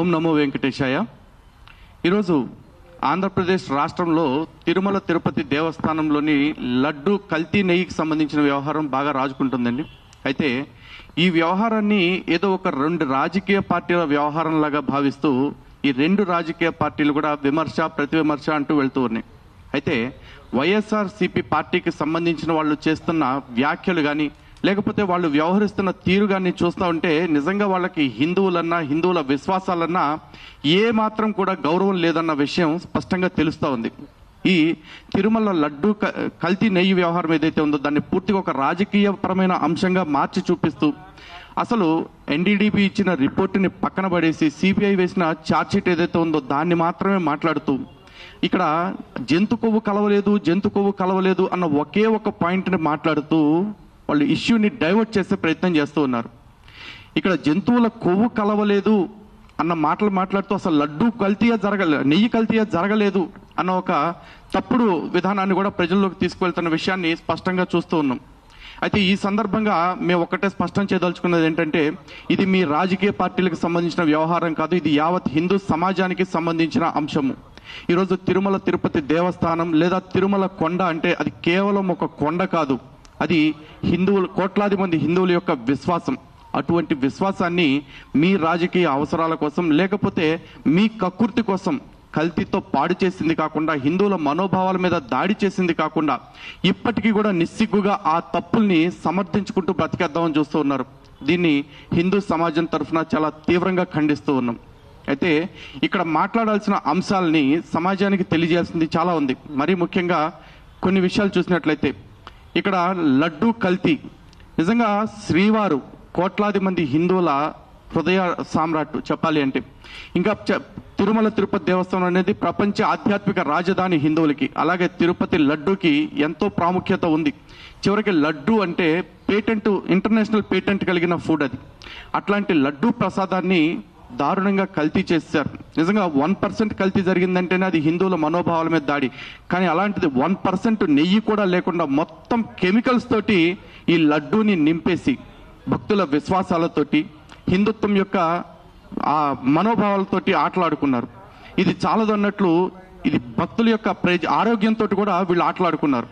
ఓం నమో వెంకటేశాయ. ఈరోజు ఆంధ్రప్రదేశ్ రాష్ట్రంలో తిరుమల తిరుపతి దేవస్థానంలోని లడ్డు కల్తీ నెయ్యికి సంబంధించిన వ్యవహారం బాగా రాజుకుంటుందండి. అయితే ఈ వ్యవహారాన్ని ఏదో ఒక రెండు రాజకీయ పార్టీల వ్యవహారంలాగా భావిస్తూ ఈ రెండు రాజకీయ పార్టీలు కూడా విమర్శ ప్రతివిమర్శ అంటూ వెళ్తూ ఉన్నాయి. అయితే వైఎస్ఆర్ సిపి పార్టీకి సంబంధించిన వాళ్ళు చేస్తున్న వ్యాఖ్యలు కానీ లేకపోతే వాళ్ళు వ్యవహరిస్తున్న తీరుగాన్ని చూస్తూ ఉంటే నిజంగా వాళ్ళకి హిందువులన్నా హిందువుల విశ్వాసాలన్నా ఏ మాత్రం కూడా గౌరవం లేదన్న విషయం స్పష్టంగా తెలుస్తూ ఉంది. ఈ తిరుమల లడ్డు కల్తీ నెయ్యి వ్యవహారం ఏదైతే ఉందో దాన్ని పూర్తిగా ఒక రాజకీయపరమైన అంశంగా మార్చి చూపిస్తూ అసలు ఎన్డీడీపీ ఇచ్చిన రిపోర్టుని పక్కన పడేసి సిబిఐ వేసిన ఛార్జ్షీట్ ఏదైతే ఉందో దాన్ని మాత్రమే మాట్లాడుతూ ఇక్కడ జంతు కొవ్వు కలవలేదు జంతు కొవ్వు కలవలేదు అన్న ఒకే ఒక పాయింట్ని మాట్లాడుతూ వాళ్ళు ఇష్యూని డైవర్ట్ చేసే ప్రయత్నం చేస్తూ ఉన్నారు. ఇక్కడ జంతువుల కొవ్వు కలవలేదు అన్న మాటలు మాట్లాడుతూ అసలు లడ్డు కల్తీయా జరగలేదు నెయ్యి కల్తీయా జరగలేదు అన్న ఒక తప్పుడు విధానాన్ని కూడా ప్రజల్లోకి తీసుకువెళ్తున్న విషయాన్ని స్పష్టంగా చూస్తూ ఉన్నాం. అయితే ఈ సందర్భంగా మేము ఒకటే స్పష్టం చేయదలుచుకున్నది ఏంటంటే ఇది మీ రాజకీయ పార్టీలకు సంబంధించిన వ్యవహారం కాదు ఇది యావత్ హిందూ సమాజానికి సంబంధించిన అంశము. ఈరోజు తిరుమల తిరుపతి దేవస్థానం లేదా తిరుమల కొండ అంటే అది కేవలం ఒక కొండ కాదు. అది హిందువులు కోట్లాది మంది హిందువుల యొక్క విశ్వాసం. అటువంటి విశ్వాసాన్ని మీ రాజకీయ అవసరాల కోసం లేకపోతే మీ కక్కుర్తి కోసం కల్తీతో పాడు చేసింది కాకుండా హిందువుల మనోభావాల మీద దాడి చేసింది కాకుండా ఇప్పటికీ కూడా నిస్సిగ్గుగా ఆ తప్పుల్ని సమర్థించుకుంటూ బ్రతికేద్దామని చూస్తూ ఉన్నారు. దీన్ని హిందూ సమాజం తరఫున చాలా తీవ్రంగా ఖండిస్తూ ఉన్నాం. అయితే ఇక్కడ మాట్లాడాల్సిన అంశాలని సమాజానికి తెలియజేయాల్సింది చాలా ఉంది. మరీ ముఖ్యంగా కొన్ని విషయాలు చూసినట్లయితే ఇక్కడ లడ్డు కల్తీ. నిజంగా శ్రీవారు కోట్లాది మంది హిందువుల హృదయ సామ్రాట్ చెప్పాలి అంటే. ఇంకా తిరుమల తిరుపతి దేవస్థానం అనేది ప్రపంచ ఆధ్యాత్మిక రాజధాని హిందువులకి అలాగే తిరుపతి లడ్డూకి ఎంతో ప్రాముఖ్యత ఉంది. చివరికి లడ్డు అంటే పేటెంట్ ఇంటర్నేషనల్ పేటెంట్ కలిగిన ఫుడ్ అది. అట్లాంటి లడ్డు ప్రసాదాన్ని దారుణంగా కల్తీ చేశారు. నిజంగా వన్ పర్సెంట్ కల్తీ జరిగిందంటేనే అది హిందువుల మనోభావాల మీద దాడి. కానీ అలాంటిది వన్ పర్సెంట్ నెయ్యి కూడా లేకుండా మొత్తం కెమికల్స్ తోటి ఈ లడ్డూని నింపేసి భక్తుల విశ్వాసాలతోటి హిందుత్వం యొక్క ఆ మనోభావాలతోటి ఆటలాడుకున్నారు. ఇది చాలదన్నట్లు ఇది భక్తుల యొక్క ప్రజ ఆరోగ్యంతో కూడా వీళ్ళు ఆటలాడుకున్నారు.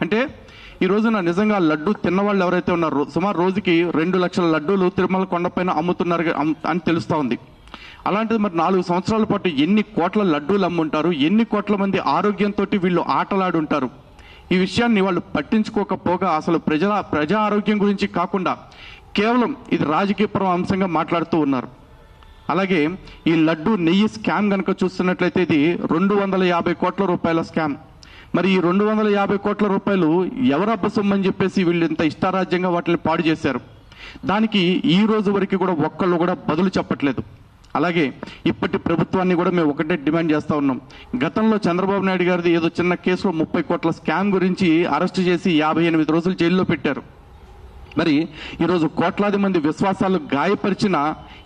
అంటే ఈ రోజున నిజంగా లడ్డు తిన్నవాళ్ళు ఎవరైతే ఉన్నారో సుమారు రోజుకి రెండు లక్షల లడ్డూలు తిరుమల కొండపైన అమ్ముతున్నారు అని తెలుస్తూ ఉంది. అలాంటిది మరి నాలుగు సంవత్సరాల పాటు ఎన్ని కోట్ల లడ్డూలు అమ్ముంటారు ఎన్ని కోట్ల మంది ఆరోగ్యంతో వీళ్ళు ఆటలాడి ఉంటారు ఈ విషయాన్ని వాళ్ళు పట్టించుకోకపోగా అసలు ప్రజల ప్రజా ఆరోగ్యం గురించి కాకుండా కేవలం ఇది రాజకీయపరం అంశంగా మాట్లాడుతూ ఉన్నారు. అలాగే ఈ లడ్డు నెయ్యి స్కామ్ కనుక చూస్తున్నట్లయితే ఇది రెండు వందల యాభై కోట్ల రూపాయల స్కామ్. మరి ఈ రెండు వందల యాభై కోట్ల రూపాయలు ఎవరు సొమ్మని చెప్పేసి వీళ్ళు ఇంత ఇష్టారాజ్యంగా వాటిని పాడు చేశారు. దానికి ఈ రోజు వరకు కూడా ఒక్కళ్ళు కూడా బదులు చెప్పట్లేదు. అలాగే ఇప్పటి ప్రభుత్వాన్ని కూడా మేము ఒకటే డిమాండ్ చేస్తూ ఉన్నాం. గతంలో చంద్రబాబు నాయుడు గారిది ఏదో చిన్న కేసులో ముప్పై కోట్ల స్కామ్ గురించి అరెస్ట్ చేసి యాభై ఎనిమిది రోజులు జైల్లో పెట్టారు. మరి ఈరోజు కోట్లాది మంది విశ్వాసాలు గాయపరిచిన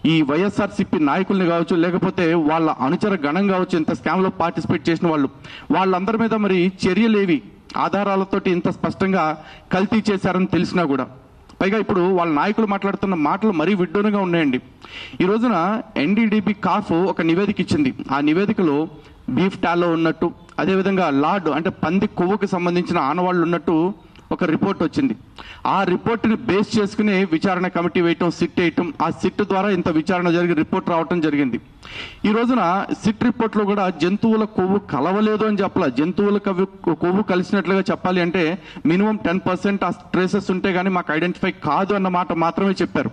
ఈ వైఎస్ఆర్సీపీ నాయకుల్ని కావచ్చు లేకపోతే వాళ్ళ అనుచర గణం కావచ్చు ఇంత స్కామ్లో పార్టిసిపేట్ చేసిన వాళ్ళు వాళ్ళందరి మీద మరి చర్యలేవి ఆధారాలతోటి ఇంత స్పష్టంగా కల్తీ చేశారని తెలిసినా కూడా. పైగా ఇప్పుడు వాళ్ళ నాయకులు మాట్లాడుతున్న మాటలు మరీ విడ్డూరంగా ఉన్నాయండి. ఈ రోజున ఎన్డీడీబీ కాఫ్ ఒక నివేదిక ఇచ్చింది. ఆ నివేదికలో బీఫ్ టాలో ఉన్నట్టు అదేవిధంగా లార్డ్ అంటే పంది కొవ్వుకి సంబంధించిన ఆనవాళ్ళు ఉన్నట్టు ఒక రిపోర్ట్ వచ్చింది. ఆ రిపోర్ట్ని బేస్ చేసుకుని విచారణ కమిటీ వేయటం సిట్ వేయటం ఆ సిట్ ద్వారా ఇంత విచారణ జరిగి రిపోర్ట్ రావటం జరిగింది. ఈ రోజున సిట్ రిపోర్ట్లో కూడా జంతువుల కొవ్వు కలవలేదు అని చెప్పాల. జంతువుల కొవ్వు కలిసినట్లుగా చెప్పాలి అంటే మినిమం టెన్ పర్సెంట్ ఆ ట్రేసెస్ ఉంటే కానీ మాకు ఐడెంటిఫై కాదు అన్న మాట మాత్రమే చెప్పారు.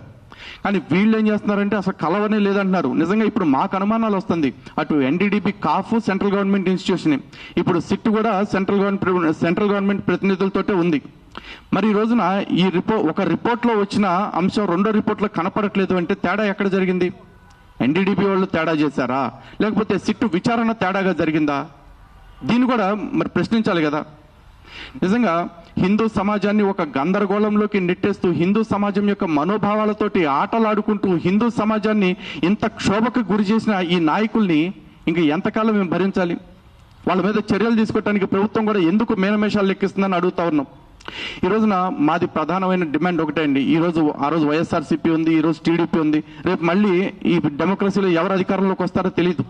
కానీ వీళ్ళు ఏం చేస్తున్నారంటే అసలు కలవనే లేదంటున్నారు. నిజంగా ఇప్పుడు మాకు అనుమానాలు వస్తుంది. అటు ఎన్డీడీపీ కాఫ్ సెంట్రల్ గవర్నమెంట్ ఇన్స్టిట్యూషన్. ఇప్పుడు సిట్ కూడా సెంట్రల్ గవర్నమెంట్ సెంట్రల్ గవర్నమెంట్ ప్రతినిధులతోటే ఉంది. మరి ఈ రోజున ఈ రిపోర్ట్ ఒక రిపోర్ట్లో వచ్చిన అంశం రెండో రిపోర్ట్లో కనపడట్లేదు అంటే తేడా ఎక్కడ జరిగింది? ఎన్డీడీపీ వాళ్ళు తేడా చేశారా? లేకపోతే సిట్టు విచారణ తేడాగా జరిగిందా? దీన్ని కూడా మరి ప్రశ్నించాలి కదా. నిజంగా హిందూ సమాజాన్ని ఒక గందరగోళంలోకి నెట్టేస్తూ హిందూ సమాజం యొక్క మనోభావాలతోటి ఆటలాడుకుంటూ హిందూ సమాజాన్ని ఇంత క్షోభకు గురి చేసిన ఈ నాయకుల్ని ఇంక ఎంతకాలం మేము భరించాలి? వాళ్ళ మీద చర్యలు తీసుకోవడానికి ప్రభుత్వం కూడా ఎందుకు మేనమేషాలు లెక్కిస్తుందని అడుగుతా ఉన్నాం. ఈ రోజున మాది ప్రధానమైన డిమాండ్ ఒకటే అండి. ఈ రోజు ఆ రోజు వైఎస్ఆర్సీపీ ఉంది ఈ రోజు టీడీపీ ఉంది. రేపు మళ్ళీ ఈ డెమోక్రసీలో ఎవరు అధికారంలోకి వస్తారో తెలియదు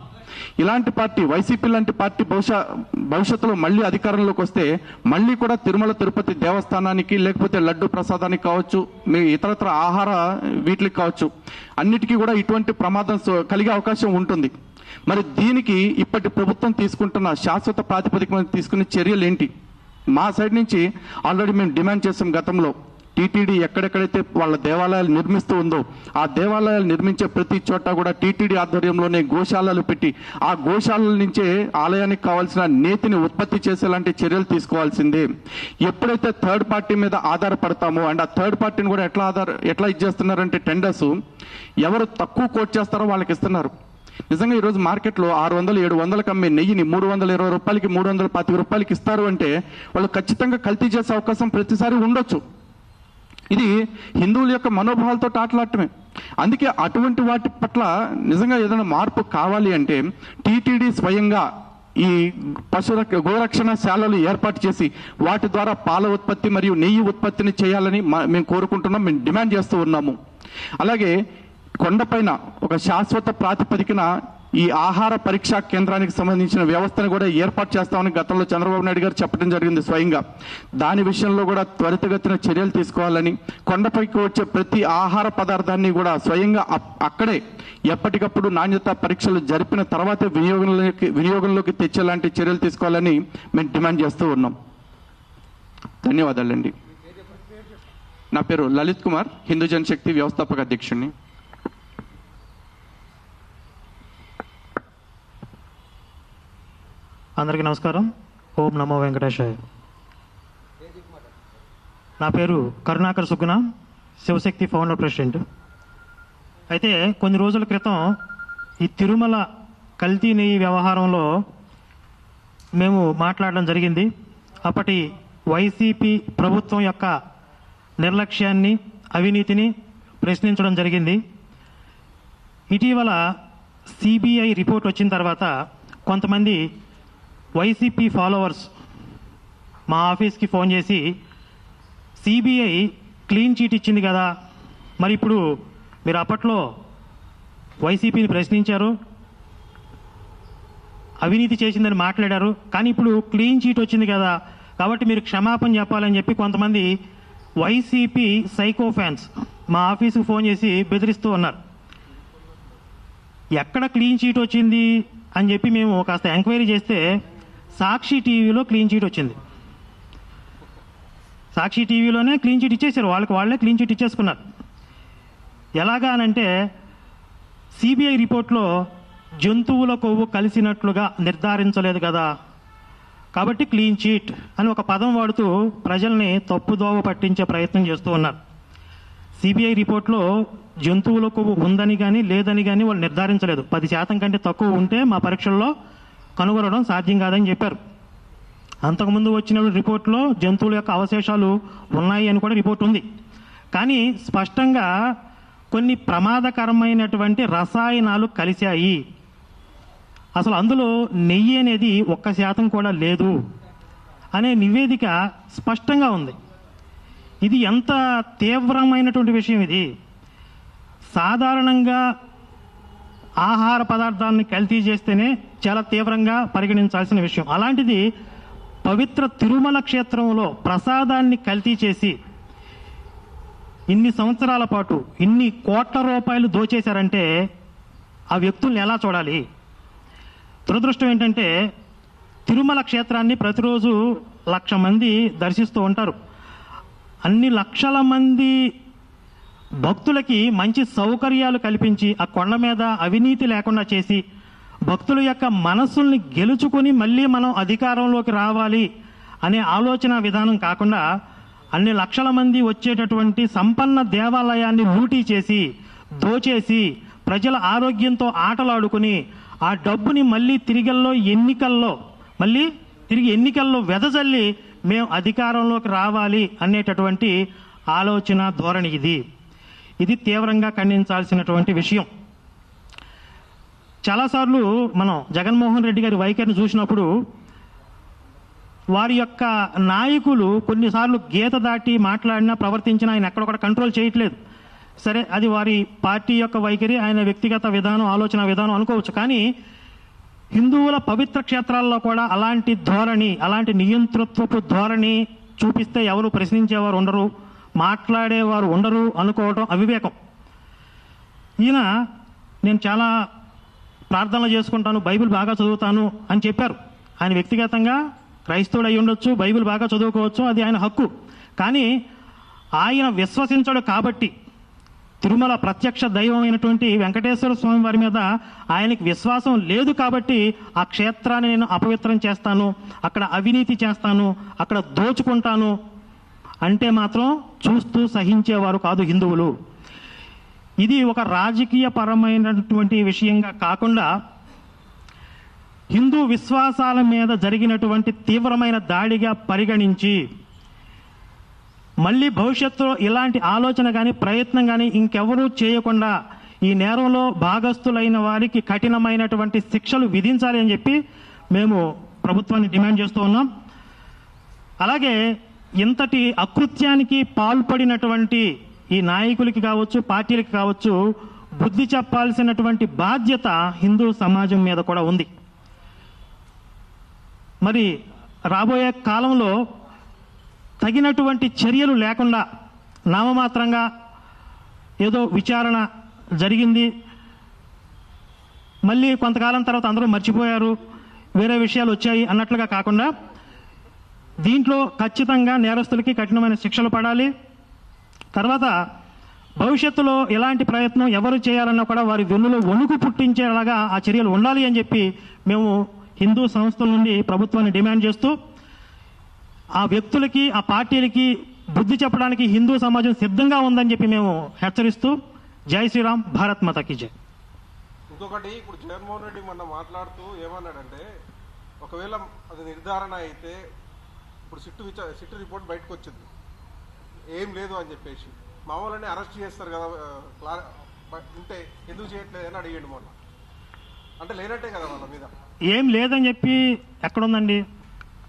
ఇలాంటి పార్టీ వైసీపీ లాంటి పార్టీ బహుశా భవిష్యత్తులో మళ్ళీ అధికారంలోకి వస్తే మళ్ళీ కూడా తిరుమల తిరుపతి దేవస్థానానికి లేకపోతే లడ్డు ప్రసాదానికి కావచ్చు మీ ఇతరత్ర ఆహార వీటికి కావచ్చు అన్నిటికీ కూడా ఇటువంటి ప్రమాదం సో- కలిగే అవకాశం ఉంటుంది. మరి దీనికి ఇప్పటి ప్రభుత్వం తీసుకుంటున్న శాశ్వత ప్రాతిపదిక తీసుకునే చర్యలు ఏంటి? మా సైడ్ నుంచి ఆల్రెడీ మేము డిమాండ్ చేసాం గతంలో. టీటీడీ ఎక్కడెక్కడైతే వాళ్ళ దేవాలయాలు నిర్మిస్తూ ఉందో ఆ దేవాలయాలు నిర్మించే ప్రతి చోట కూడా టీటీడీ ఆధ్వర్యంలోనే గోశాలలు పెట్టి ఆ గోశాలల నుంచే ఆలయానికి కావాల్సిన నేతిని ఉత్పత్తి చేసేలాంటి చర్యలు తీసుకోవాల్సిందే. ఎప్పుడైతే థర్డ్ పార్టీ మీద ఆధారపడతామో అండ్ ఆ థర్డ్ పార్టీని కూడా ఎట్లా ఆధార ఎట్లా ఇచ్చేస్తున్నారంటే టెండర్స్ ఎవరు తక్కువ కోట్ చేస్తారో వాళ్ళకి ఇస్తున్నారు. నిజంగా ఈరోజు మార్కెట్లో ఆరు వందలు ఏడు వందలకు అమ్మే నెయ్యిని మూడు వందల ఇరవై రూపాయలకి మూడు వందల పాతిక రూపాయలకి ఇస్తారు అంటే వాళ్ళు ఖచ్చితంగా కల్తీ చేసే అవకాశం ప్రతిసారి ఉండొచ్చు. ఇది హిందువుల యొక్క మనోభావాలతో ఆటలాడటమే. అందుకే అటువంటి వాటి పట్ల నిజంగా ఏదైనా మార్పు కావాలి అంటే టీటీడీ స్వయంగా ఈ పశు గోరక్షణ శాలలు ఏర్పాటు చేసి వాటి ద్వారా పాల ఉత్పత్తి మరియు నెయ్యి ఉత్పత్తిని చేయాలని మా- మేము కోరుకుంటున్నాం మేము డిమాండ్ చేస్తూ ఉన్నాము. అలాగే కొండపైన ఒక శాశ్వత ప్రాతిపదికన ఈ ఆహార పరీక్షా కేంద్రానికి సంబంధించిన వ్యవస్థను కూడా ఏర్పాటు చేస్తామని గతంలో చంద్రబాబు నాయుడు గారు చెప్పడం జరిగింది స్వయంగా. దాని విషయంలో కూడా త్వరితగతిన చర్యలు తీసుకోవాలని కొండపైకి వచ్చే ప్రతి ఆహార పదార్థాన్ని కూడా స్వయంగా అప్- అక్కడే ఎప్పటికప్పుడు నాణ్యత పరీక్షలు జరిపిన తర్వాతే వినియోగంలోకి వినియోగంలోకి తెచ్చేలాంటి చర్యలు తీసుకోవాలని మేము డిమాండ్ చేస్తూ ఉన్నాం. ధన్యవాదాలండి. నా పేరు లలిత్ కుమార్ హిందూ జనశక్తి వ్యవస్థాపక అధ్యక్షుడిని అందరికీ నమస్కారం. ఓం నమో వెంకటేశాయ. నా పేరు కరుణాకర్ సుగ్న శివశక్తి ఫౌండర్ ప్రెసిడెంట్. అయితే కొన్ని రోజుల క్రితం ఈ తిరుమల కల్తీ నెయ్యి వ్యవహారంలో మేము మాట్లాడడం జరిగింది. అప్పటి వైసీపీ ప్రభుత్వం యొక్క నిర్లక్ష్యాన్ని అవినీతిని ప్రశ్నించడం జరిగింది. ఇటీవల సిబిఐ రిపోర్ట్ వచ్చిన తర్వాత కొంతమంది వైసీపీ ఫాలోవర్స్ మా ఆఫీస్కి ఫోన్ చేసి సిబిఐ క్లీన్ చీట్ ఇచ్చింది కదా మరి ఇప్పుడు మీరు అప్పట్లో వైసీపీని ప్రశ్నించారు అవినీతి చేసిందని మాట్లాడారు కానీ ఇప్పుడు క్లీన్ చీట్ వచ్చింది కదా కాబట్టి మీరు క్షమాపణ చెప్పాలని చెప్పి కొంతమంది వైసీపీ సైకో ఫ్యాన్స్ మా ఆఫీసుకు ఫోన్ చేసి బెదిరిస్తూ ఉన్నారు. ఎక్కడ క్లీన్ చీట్ వచ్చింది అని చెప్పి మేము కాస్త ఎంక్వైరీ చేస్తే సాక్షి టీవీలో క్లీన్ చీట్ వచ్చింది. సాక్షి టీవీలోనే క్లీన్ చీట్ ఇచ్చేసారు వాళ్ళకి వాళ్ళే క్లీన్ చీట్ ఇచ్చేసుకున్నారు. ఎలాగా అనంటే సిబిఐ రిపోర్ట్లో జంతువుల కొవ్వు కలిసినట్లుగా నిర్ధారించలేదు కదా. కాబట్టి క్లీన్ చీట్ అని ఒక పదం వాడుతూ ప్రజల్ని తప్పుదోవ పట్టించే ప్రయత్నం చేస్తూ ఉన్నారు. సిబిఐ రిపోర్ట్లో జంతువుల కొవ్వు ఉందని కానీ లేదని కానీ వాళ్ళు నిర్ధారించలేదు. పది శాతం కంటే తక్కువ ఉంటే మా పరీక్షల్లో కనుగొనడం సాధ్యం కాదని చెప్పారు. అంతకుముందు వచ్చిన రిపోర్ట్లో జంతువుల యొక్క అవశేషాలు ఉన్నాయి అని కూడా రిపోర్ట్ ఉంది. కానీ స్పష్టంగా కొన్ని ప్రమాదకరమైనటువంటి రసాయనాలు కలిశాయి. అసలు అందులో నెయ్యి అనేది ఒక్క శాతం కూడా లేదు అనే నివేదిక స్పష్టంగా ఉంది. ఇది ఎంత తీవ్రమైనటువంటి విషయం ఇది? సాధారణంగా ఆహార పదార్థాలను కల్తీ చేస్తేనే చాలా తీవ్రంగా పరిగణించాల్సిన విషయం. అలాంటిది పవిత్ర తిరుమల క్షేత్రంలో ప్రసాదాన్ని కల్తీ చేసి ఇన్ని సంవత్సరాల పాటు ఇన్ని కోట్ల రూపాయలు దోచేశారంటే ఆ వ్యక్తుల్ని ఎలా చూడాలి? దురదృష్టం ఏంటంటే తిరుమల క్షేత్రాన్ని ప్రతిరోజు లక్ష మంది దర్శిస్తూ ఉంటారు. అన్ని లక్షల మంది భక్తులకి మంచి సౌకర్యాలు కల్పించి ఆ కొండ మీద అవినీతి లేకుండా చేసి భక్తుల యొక్క మనస్సుల్ని గెలుచుకొని మళ్ళీ మనం అధికారంలోకి రావాలి అనే ఆలోచన విధానం కాకుండా అన్ని లక్షల మంది వచ్చేటటువంటి సంపన్న దేవాలయాన్ని లూటీ చేసి దోచేసి ప్రజల ఆరోగ్యంతో ఆటలాడుకుని ఆ డబ్బుని మళ్ళీ తిరిగల్లో ఎన్నికల్లో మళ్ళీ తిరిగి ఎన్నికల్లో వెదజల్లి మేము అధికారంలోకి రావాలి అనేటటువంటి ఆలోచన ధోరణి ఇది. ఇది తీవ్రంగా ఖండించాల్సినటువంటి విషయం. చాలాసార్లు మనం జగన్మోహన్ రెడ్డి గారి వైఖరిని చూసినప్పుడు వారి యొక్క నాయకులు కొన్నిసార్లు గీత దాటి మాట్లాడినా ప్రవర్తించినా ఆయన ఎక్కడొక్కడ కంట్రోల్ చేయట్లేదు. సరే అది వారి పార్టీ యొక్క వైఖరి ఆయన వ్యక్తిగత విధానం ఆలోచన విధానం అనుకోవచ్చు. కానీ హిందువుల పవిత్ర క్షేత్రాల్లో కూడా అలాంటి ధోరణి అలాంటి నియంతృత్వపు ధోరణి చూపిస్తే ఎవరు ప్రశ్నించేవారు ఉండరు. మాట్లాడేవారు ఉండరు అనుకోవటం అవివేకం. ఈయన నేను చాలా ప్రార్థనలు చేసుకుంటాను బైబిల్ బాగా చదువుతాను అని చెప్పారు. ఆయన వ్యక్తిగతంగా క్రైస్తవుడు అయి ఉండొచ్చు బైబిల్ బాగా చదువుకోవచ్చు అది ఆయన హక్కు. కానీ ఆయన విశ్వసించడు కాబట్టి తిరుమల ప్రత్యక్ష దైవమైనటువంటి వెంకటేశ్వర స్వామి వారి మీద ఆయనకి విశ్వాసం లేదు కాబట్టి ఆ క్షేత్రాన్ని నేను అపవిత్రం చేస్తాను అక్కడ అవినీతి చేస్తాను అక్కడ దోచుకుంటాను అంటే మాత్రం చూస్తూ సహించేవారు కాదు హిందువులు. ఇది ఒక రాజకీయ పరమైనటువంటి విషయంగా కాకుండా హిందూ విశ్వాసాల మీద జరిగినటువంటి తీవ్రమైన దాడిగా పరిగణించి మళ్ళీ భవిష్యత్తులో ఇలాంటి ఆలోచన కానీ ప్రయత్నం కానీ ఇంకెవరూ చేయకుండా ఈ నేరంలో భాగస్థులైన వారికి కఠినమైనటువంటి శిక్షలు విధించాలి అని చెప్పి మేము ప్రభుత్వాన్ని డిమాండ్ చేస్తూ ఉన్నాం. అలాగే ఇంతటి అకృత్యానికి పాల్పడినటువంటి ఈ నాయకులకి కావచ్చు పార్టీలకి కావచ్చు బుద్ధి చెప్పాల్సినటువంటి బాధ్యత హిందూ సమాజం మీద కూడా ఉంది. మరి రాబోయే కాలంలో తగినటువంటి చర్యలు లేకుండా నామమాత్రంగా ఏదో విచారణ జరిగింది. మళ్ళీ కొంతకాలం తర్వాత అందరూ మర్చిపోయారు. వేరే విషయాలు వచ్చాయి అన్నట్లుగా కాకుండా దీంట్లో ఖచ్చితంగా నేరస్తులకి కఠినమైన శిక్షలు పడాలి. తర్వాత భవిష్యత్తులో ఎలాంటి ప్రయత్నం ఎవరు చేయాలన్నా కూడా వారి వెన్నులో వణుకు పుట్టించేలాగా ఆ చర్యలు ఉండాలి అని చెప్పి మేము హిందూ సంస్థల నుండి ప్రభుత్వాన్ని డిమాండ్ చేస్తూ ఆ వ్యక్తులకి ఆ పార్టీలకి బుద్ధి చెప్పడానికి హిందూ సమాజం సిద్ధంగా ఉందని చెప్పి మేము హెచ్చరిస్తూ జై శ్రీరామ్ భారత్ మాతకి జై. ఇంకొకటి ఇప్పుడు జగన్మోహన్ రెడ్డి మొన్న మాట్లాడుతూ ఏమన్నాడంటే ఒకవేళ అది నిర్ధారణ అయితే ఇప్పుడు సిట్టు విచ సిట్టు రిపోర్ట్ బయటకు వచ్చింది ఏం లేదు అని చెప్పేసి. మా వాళ్ళని అరెస్ట్ చేస్తారు కదా క్లా- ఉంటే ఎందుకు చేయట్లేదు అని అడిగాడు మొన్న. అంటే లేనట్టే కదా వాళ్ళ మీద. ఏం లేదని చెప్పి ఎక్కడుందండి?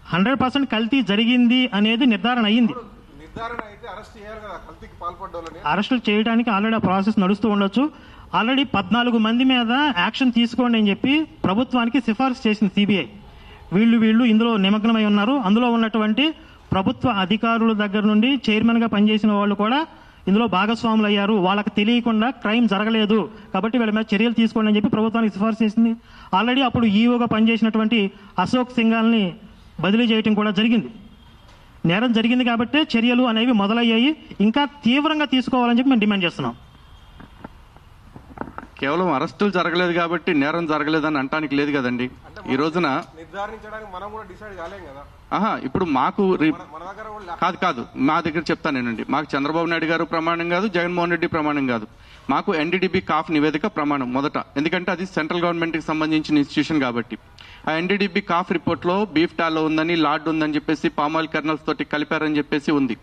హండ్రెడ్ పర్సెంట్ కల్తీ జరిగింది అనేది నిర్ధారణ అయ్యింది. నిర్ధారణ అయితే అరెస్ట్ చేయాలి కదా కల్తీకి పాల్పడ్డోళ్ళని. అరెస్టులు చేయడానికి ఆల్రెడీ ఆ ప్రాసెస్ నడుస్తూ ఉండొచ్చు. ఆల్రెడీ పద్నాలుగు మంది మీద యాక్షన్ తీసుకోండి అని చెప్పి ప్రభుత్వానికి సిఫార్సు చేసింది సిబిఐ. వీళ్ళు వీళ్ళు ఇందులో నిమగ్నమై ఉన్నారు. అందులో ఉన్నటువంటి ప్రభుత్వ అధికారుల దగ్గర నుండి చైర్మన్గా పనిచేసిన వాళ్ళు కూడా ఇందులో భాగస్వాములు అయ్యారు వాళ్ళకి తెలియకుండా క్రైమ్ జరగలేదు. కాబట్టి వీళ్ళ మీద చర్యలు తీసుకోండి అని చెప్పి ప్రభుత్వానికి సిఫార్సు చేసింది. ఆల్రెడీ అప్పుడు ఈఓగా పనిచేసినటువంటి అశోక్ సింగాల్ని బదిలీ చేయటం కూడా జరిగింది. నేరం జరిగింది కాబట్టి చర్యలు అనేవి మొదలయ్యాయి. ఇంకా తీవ్రంగా తీసుకోవాలని చెప్పి మేము డిమాండ్ చేస్తున్నాం. కేవలం అరెస్టులు జరగలేదు కాబట్టి నేరం జరగలేదని అంటానికి లేదు కదండి. ఈ రోజున నిర్ధారించడానికి మనం కూడా డిసైడ్ కాలేం కదా. ఆహా ఇప్పుడు మాకు కాదు కాదు. మా దగ్గర చెప్తానేనండి మాకు చంద్రబాబు నాయుడు గారు ప్రమాణం కాదు జగన్మోహన్ రెడ్డి ప్రమాణం కాదు. మాకు ఎన్డీడీబీ కాఫ్ నివేదిక ప్రమాణం మొదట. ఎందుకంటే అది సెంట్రల్ గవర్నమెంట్కి సంబంధించిన ఇన్స్టిట్యూషన్ కాబట్టి. ఆ ఎన్డీడీబీ కాఫ్ రిపోర్ట్లో బీఫ్ టాలో ఉందని లార్డ్ ఉందని చెప్పేసి పామాయిల్ కర్నల్స్ తోటి కలిపారని చెప్పేసి ఉంది.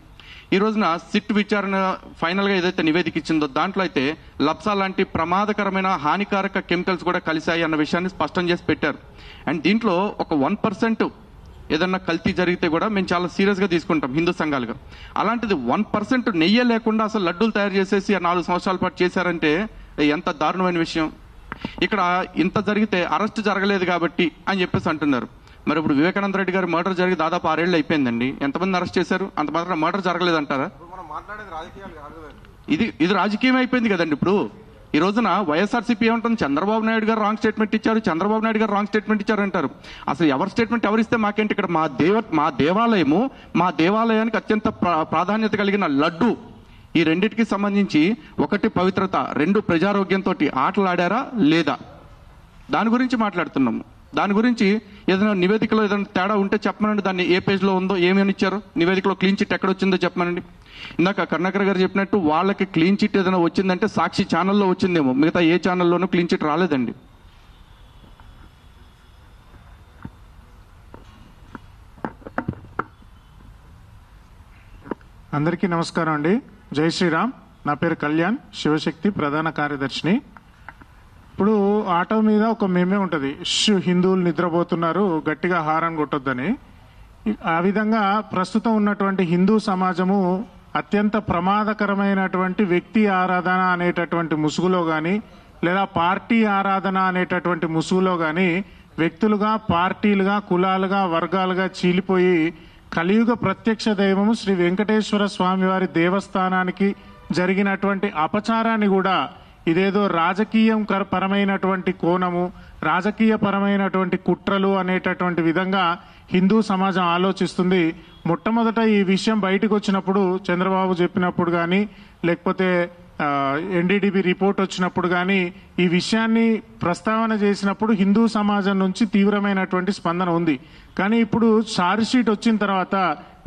ఈ రోజున సిట్ విచారణ ఫైనల్గా ఏదైతే నివేదిక ఇచ్చిందో దాంట్లో అయితే లప్సా లాంటి ప్రమాదకరమైన హానికారక కెమికల్స్ కూడా కలిశాయి అన్న విషయాన్ని స్పష్టం చేసి పెట్టారు. అండ్ దీంట్లో ఒక వన్ పర్సెంట్ ఏదన్నా కల్తీ జరిగితే కూడా మేము చాలా సీరియస్గా తీసుకుంటాం హిందూ సంఘాలుగా. అలాంటిది వన్ పర్సెంట్ నెయ్యే లేకుండా అసలు లడ్డూలు తయారు చేసేసి ఆ నాలుగు సంవత్సరాల పాటు చేశారంటే ఎంత దారుణమైన విషయం. ఇక్కడ ఇంత జరిగితే అరెస్ట్ జరగలేదు కాబట్టి అని చెప్పేసి అంటున్నారు. మరి ఇప్పుడు వివేకానంద రెడ్డి గారి మర్డర్ జరిగి దాదాపు ఆరేళ్ళు అయిపోయిందండి. ఎంతమంది అరెస్ట్ చేశారు? అంత మాత్రం మర్డర్ జరగలేదంటారా? ఇది ఇది రాజకీయం అయిపోయింది కదండి ఇప్పుడు. ఈ రోజున వైఎస్ఆర్సీపీ ఏమంటుంది? చంద్రబాబు నాయుడు గారు రాంగ్ స్టేట్మెంట్ ఇచ్చారు చంద్రబాబు నాయుడు గారు రాంగ్ స్టేట్మెంట్ ఇచ్చారు అంటారు అసలు ఎవరి స్టేట్మెంట్ ఎవరిస్తే మాకేంటి ఇక్కడ? మా దేవ మా దేవాలయము మా దేవాలయానికి అత్యంత ప్రా- ప్రాధాన్యత కలిగిన లడ్డు. ఈ రెండిటికి సంబంధించి ఒకటి పవిత్రత రెండు ప్రజారోగ్యంతో ఆటలాడారా లేదా? దాని గురించి మాట్లాడుతున్నాము. దాని గురించి ఏదైనా నివేదికలో ఏదైనా తేడా ఉంటే చెప్పమనండి. దాన్ని ఏ పేజ్లో ఉందో ఏమేమి ఇచ్చారు నివేదికలో క్లీన్ చిట్ ఎక్కడ వచ్చిందో చెప్పమనండి. ఇందాక కర్ణాకర్ గారు చెప్పినట్టు వాళ్ళకి క్లీన్ చిట్ ఏదైనా వచ్చిందంటే సాక్షి ఛానల్లో వచ్చిందేమో. మిగతా ఏ ఛానల్లోనూ క్లీన్ చిట్ రాలేదండి. అందరికీ నమస్కారం అండి. జై శ్రీరామ్. నా పేరు కళ్యాణ్. శివశక్తి ప్రధాన కార్యదర్శిని. ఇప్పుడు ఆటో మీద ఒక మేమే ఉంటుంది. ష్ హిందువులు నిద్రపోతున్నారు గట్టిగా హారన్ కొట్టొద్దని. ఆ విధంగా ప్రస్తుతం ఉన్నటువంటి హిందూ సమాజము అత్యంత ప్రమాదకరమైనటువంటి వ్యక్తి ఆరాధన అనేటటువంటి ముసుగులో కానీ లేదా పార్టీ ఆరాధన అనేటటువంటి ముసుగులో కానీ వ్యక్తులుగా పార్టీలుగా కులాలుగా వర్గాలుగా చీలిపోయి కలియుగ ప్రత్యక్ష దైవము శ్రీ వెంకటేశ్వర స్వామివారి దేవస్థానానికి జరిగినటువంటి అపచారాన్ని కూడా ఇదేదో రాజకీయం కర- పరమైనటువంటి కోణము రాజకీయ పరమైనటువంటి కుట్రలు అనేటటువంటి విధంగా హిందూ సమాజం ఆలోచిస్తుంది. మొట్టమొదట ఈ విషయం బయటకు వచ్చినప్పుడు చంద్రబాబు చెప్పినప్పుడు కానీ లేకపోతే ఎన్డీడీబీ రిపోర్ట్ వచ్చినప్పుడు కానీ ఈ విషయాన్ని ప్రస్తావన చేసినప్పుడు హిందూ సమాజం నుంచి తీవ్రమైనటువంటి స్పందన ఉంది. కానీ ఇప్పుడు ఛార్జ్ షీట్ వచ్చిన తర్వాత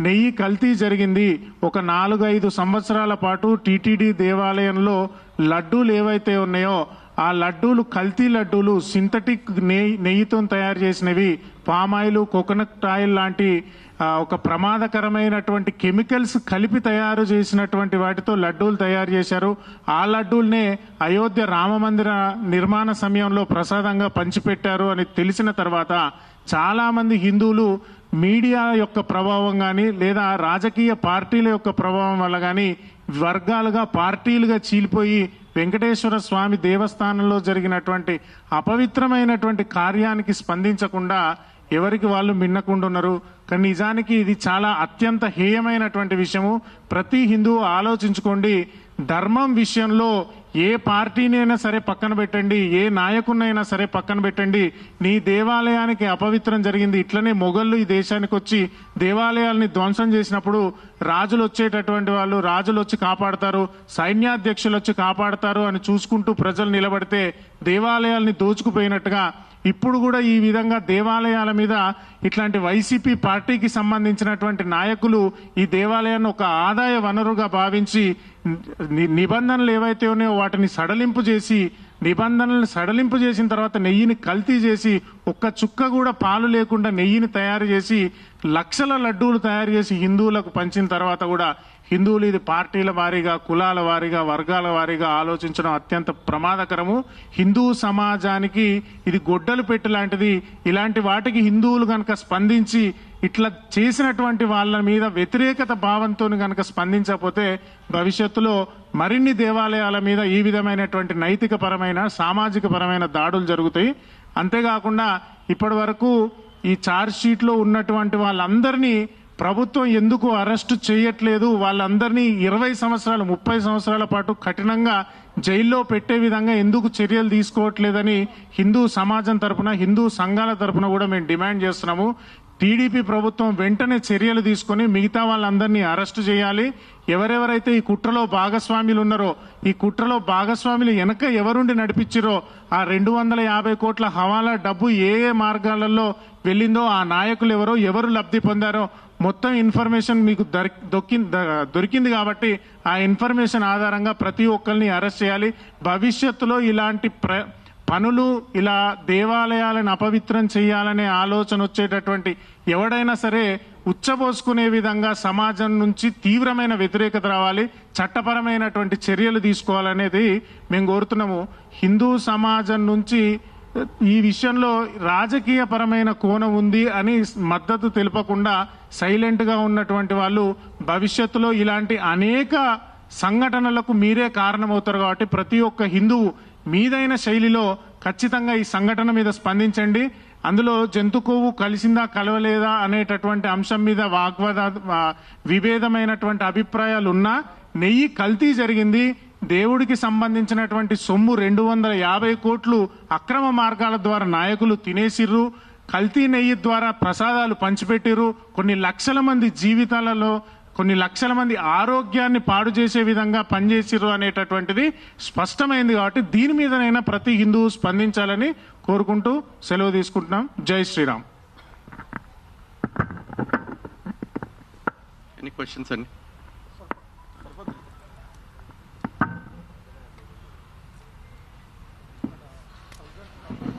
నెయ్యి కల్తీ జరిగింది. ఒక నాలుగు ఐదు సంవత్సరాల పాటు టీటీడీ దేవాలయంలో లడ్డూలు ఏవైతే ఉన్నాయో ఆ లడ్డూలు కల్తీ లడ్డూలు సింథటిక్ నెయ్యి నెయ్యితో తయారు చేసినవి పామాయిలు కోకోనట్ ఆయిల్ లాంటి ఒక ప్రమాదకరమైనటువంటి కెమికల్స్ కలిపి తయారు చేసినటువంటి వాటితో లడ్డూలు తయారు చేశారు. ఆ లడ్డూల్నే అయోధ్య రామ మందిర నిర్మాణ సమయంలో ప్రసాదంగా పంచిపెట్టారు అని తెలిసిన తర్వాత చాలామంది హిందువులు మీడియా యొక్క ప్రభావం కానీ లేదా రాజకీయ పార్టీల యొక్క ప్రభావం వల్ల కానీ వర్గాలుగా పార్టీలుగా చీలిపోయి వెంకటేశ్వర స్వామి దేవస్థానంలో జరిగినటువంటి అపవిత్రమైనటువంటి కార్యానికి స్పందించకుండా ఎవరికి వాళ్ళు మిన్నకుండున్నారు? కానీ నిజానికి ఇది చాలా అత్యంత హేయమైనటువంటి విషయము. ప్రతి హిందువు ఆలోచించుకోండి ధర్మం విషయంలో ఏ పార్టీనైనా సరే పక్కన పెట్టండి ఏ నాయకున్నైనా సరే పక్కన పెట్టండి. నీ దేవాలయానికి అపవిత్రం జరిగింది ఇట్లనే మొఘళ్ళు ఈ దేశానికి వచ్చి దేవాలయాల్ని ధ్వంసం చేసినప్పుడు రాజులు వచ్చేటటువంటి వాళ్ళు రాజులు వచ్చి కాపాడతారు సైన్యాధ్యక్షులు వచ్చి కాపాడతారు అని చూసుకుంటూ ప్రజలు నిలబడితే దేవాలయాల్ని దోచుకుపోయినట్టుగా ఇప్పుడు కూడా ఈ విధంగా దేవాలయాల మీద ఇట్లాంటి వైసీపీ పార్టీకి సంబంధించినటువంటి నాయకులు ఈ దేవాలయాన్ని ఒక ఆదాయ వనరుగా భావించి నిబంధనలు ఏవైతే ఉన్నాయో వాటిని సడలింపు చేసి నిబంధనలను సడలింపు చేసిన తర్వాత నెయ్యిని కల్తీ చేసి ఒక్క చుక్క కూడా పాలు లేకుండా నెయ్యిని తయారు చేసి లక్షల లడ్డూలు తయారు చేసి హిందువులకు పంచిన తర్వాత కూడా హిందువులు ఇది పార్టీల వారీగా కులాల వారీగా వర్గాల వారీగా ఆలోచించడం అత్యంత ప్రమాదకరము. హిందూ సమాజానికి ఇది గొడ్డలు పెట్టి లాంటిది. ఇలాంటి వాటికి హిందువులు కనుక స్పందించి ఇట్లా చేసినటువంటి వాళ్ళ మీద వ్యతిరేకత భావంతో కనుక స్పందించకపోతే భవిష్యత్తులో మరిన్ని దేవాలయాల మీద ఈ విధమైనటువంటి నైతిక పరమైన సామాజిక పరమైన దాడులు జరుగుతాయి. అంతేకాకుండా ఇప్పటి వరకు ఈ ఛార్జ్ షీట్లో ఉన్నటువంటి వాళ్ళందరినీ ప్రభుత్వం ఎందుకు అరెస్టు చేయట్లేదు? వాళ్ళందరినీ ఇరవై సంవత్సరాలు ముప్పై సంవత్సరాల పాటు కఠినంగా జైల్లో పెట్టే విధంగా ఎందుకు చర్యలు తీసుకోవట్లేదని హిందూ సమాజం తరపున హిందూ సంఘాల తరపున కూడా మేము డిమాండ్ చేస్తున్నాము. టీడీపీ ప్రభుత్వం వెంటనే చర్యలు తీసుకొని మిగతా వాళ్ళందరినీ అరెస్టు చేయాలి. ఎవరెవరైతే ఈ కుట్రలో భాగస్వాములు ఉన్నారో ఈ కుట్రలో భాగస్వాములు వెనక ఎవరుండి నడిపించారో ఆ రెండు వందల యాభై కోట్ల హవాలా డబ్బు ఏ ఏ మార్గాలలో వెళ్ళిందో ఆ నాయకులు ఎవరో ఎవరు లబ్ధి పొందారో మొత్తం ఇన్ఫర్మేషన్ మీకు దొరి- దొరికింది కాబట్టి ఆ ఇన్ఫర్మేషన్ ఆధారంగా ప్రతి ఒక్కరిని అరెస్ట్ చేయాలి. భవిష్యత్తులో ఇలాంటి ప్ర పనులు ఇలా దేవాలయాలను అపవిత్రం చేయాలనే ఆలోచన వచ్చేటటువంటి ఎవడైనా సరే ఉచ్చబోసుకునే విధంగా సమాజం నుంచి తీవ్రమైన వ్యతిరేకత రావాలి చట్టపరమైనటువంటి చర్యలు తీసుకోవాలనేది మేము కోరుతున్నాము. హిందూ సమాజం నుంచి ఈ విషయంలో రాజకీయ పరమైన కోణం ఉంది అని మద్దతు తెలుపకుండా సైలెంట్గా ఉన్నటువంటి వాళ్ళు భవిష్యత్తులో ఇలాంటి అనేక సంఘటనలకు మీరే కారణమవుతారు కాబట్టి ప్రతి ఒక్క హిందువు మీదైన శైలిలో ఖచ్చితంగా ఈ సంఘటన మీద స్పందించండి. అందులో జంతు కొవ్వు కలిసిందా కలవలేదా అనేటటువంటి అంశం మీద వాగ్వాద విభేదమైనటువంటి అభిప్రాయాలు ఉన్నా నెయ్యి కల్తీ జరిగింది. దేవుడికి సంబంధించినటువంటి సొమ్ము రెండు వందల యాభై కోట్లు అక్రమ మార్గాల ద్వారా నాయకులు తినేసిర్రు. కల్తీ నెయ్యి ద్వారా ప్రసాదాలు పంచిపెట్టిర్రు. కొన్ని లక్షల మంది జీవితాలలో కొన్ని లక్షల మంది ఆరోగ్యాన్ని పాడు చేసే విధంగా పనిచేసిర్రు అనేటటువంటిది స్పష్టమైంది కాబట్టి దీని మీదనైనా ప్రతి హిందువు స్పందించాలని కోరుకుంటూ సెలవు తీసుకుంటున్నాం. జై శ్రీరామ్. ఎనీ క్వశ్చన్స్ అండి